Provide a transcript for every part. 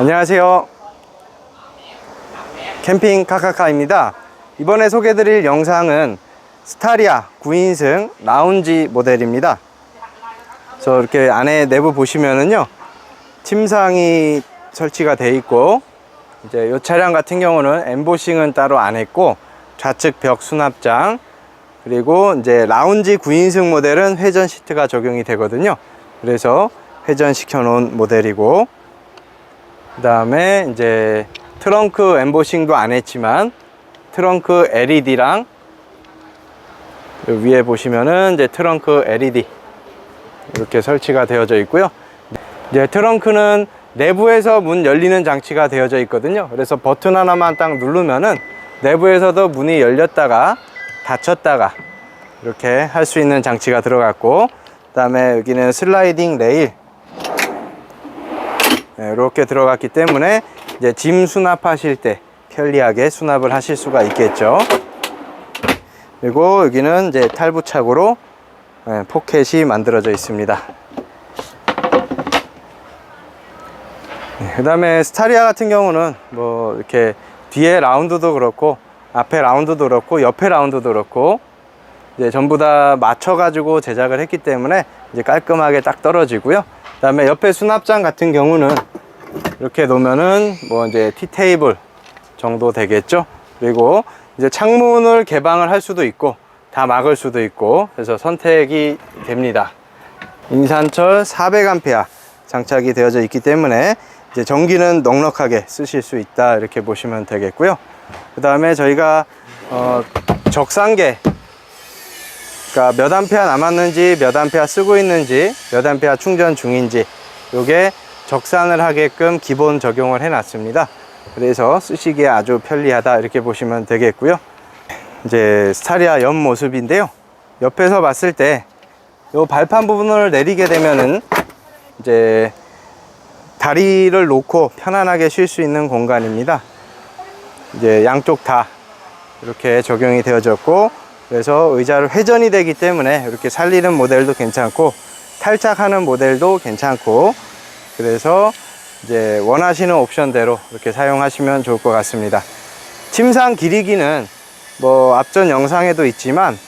안녕하세요. 캠핑 카카카입니다. 이번에 소개드릴 영상은 스타리아 9인승 라운지 모델입니다. 저 이렇게 안에 내부 보시면은요. 침상이 설치가 돼 있고 이제 이 차량 같은 경우는 엠보싱은 따로 안 했고 좌측 벽 수납장 그리고 이제 라운지 9인승 모델은 회전 시트가 적용이 되거든요. 그래서 회전 시켜 놓은 모델이고 그 다음에 이제 트렁크 엠보싱도 안 했지만 트렁크 LED랑 위에 보시면은 이제 트렁크 LED 이렇게 설치가 되어져 있고요. 이제 트렁크는 내부에서 문 열리는 장치가 되어져 있거든요. 그래서 버튼 하나만 딱 누르면은 내부에서도 문이 열렸다가 닫혔다가 이렇게 할 수 있는 장치가 들어갔고 그 다음에 여기는 슬라이딩 레일 네, 이렇게 들어갔기 때문에 이제 짐 수납하실 때 편리하게 수납을 하실 수가 있겠죠. 그리고 여기는 이제 탈부착으로 네, 포켓이 만들어져 있습니다. 그 다음에 스타리아 같은 경우는 뭐 이렇게 뒤에 라운드도 그렇고 앞에 라운드도 그렇고 옆에 라운드도 그렇고 이제 전부 다 맞춰 가지고 제작을 했기 때문에 이제 깔끔하게 딱 떨어지고요 그 다음에 옆에 수납장 같은 경우는 이렇게 놓으면은 뭐 이제 티 테이블 정도 되겠죠? 그리고 이제 창문을 개방을 할 수도 있고 다 막을 수도 있고 그래서 선택이 됩니다. 인산철 400A 장착이 되어져 있기 때문에 이제 전기는 넉넉하게 쓰실 수 있다 이렇게 보시면 되겠고요. 그 다음에 저희가 어, 적상계 그러니까 몇 암페어 남았는지 몇 암페어 쓰고 있는지 몇 암페어 충전 중인지 요게 적산을 하게끔 기본 적용을 해 놨습니다. 그래서 쓰시기에 아주 편리하다 이렇게 보시면 되겠고요. 이제 스타리아 옆 모습인데요. 옆에서 봤을 때 요 발판 부분을 내리게 되면은 이제 다리를 놓고 편안하게 쉴 수 있는 공간입니다. 이제 양쪽 다 이렇게 적용이 되어졌고 그래서 의자를 회전이 되기 때문에 이렇게 살리는 모델도 괜찮고 탈착하는 모델도 괜찮고 그래서 이제 원하시는 옵션대로 이렇게 사용하시면 좋을 것 같습니다. 침상 길이기는 뭐 앞전 영상에도 있지만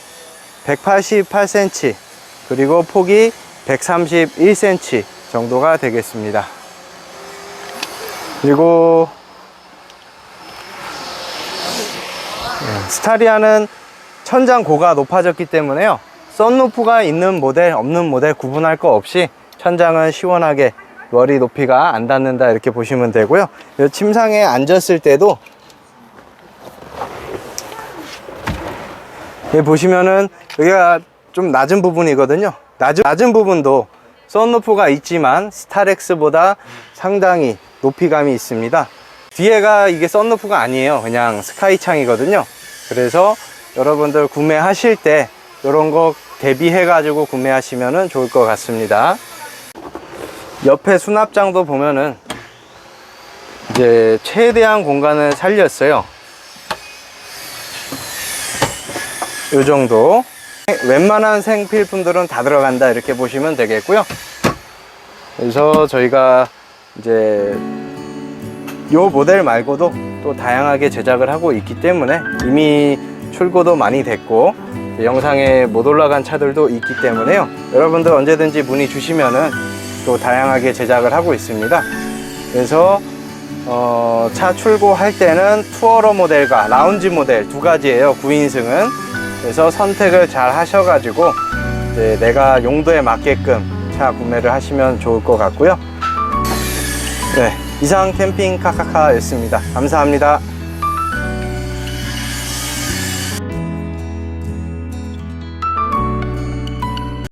188cm 그리고 폭이 131cm 정도가 되겠습니다. 그리고 네, 스타리아는 천장 고가 높아졌기 때문에요. 썬루프가 있는 모델, 없는 모델 구분할 거 없이 천장은 시원하게 머리 높이가 안 닿는다 이렇게 보시면 되고요. 이 침상에 앉았을 때도 여기 보시면은 여기가 좀 낮은 부분이거든요. 낮은, 낮은 부분도 썬루프가 있지만 스타렉스보다 상당히 높이감이 있습니다. 뒤에가 이게 썬루프가 아니에요. 그냥 스카이 창이거든요. 그래서 여러분들 구매하실 때 이런 거 대비해 가지고 구매하시면 좋을 것 같습니다. 옆에 수납장도 보면은 이제 최대한 공간을 살렸어요. 이 정도. 웬만한 생필품들은 다 들어간다 이렇게 보시면 되겠고요. 그래서 저희가 이제 요 모델 말고도 또 다양하게 제작을 하고 있기 때문에 이미 출고도 많이 됐고 영상에 못 올라간 차들도 있기 때문에요. 여러분들 언제든지 문의 주시면은 또 다양하게 제작을 하고 있습니다. 그래서 어, 차 출고할 때는 투어러 모델과 라운지 모델 두 가지예요. 9인승은. 그래서 선택을 잘 하셔가지고 내가 용도에 맞게끔 차 구매를 하시면 좋을 것 같고요. 네, 이상 캠핑 카카카였습니다. 감사합니다.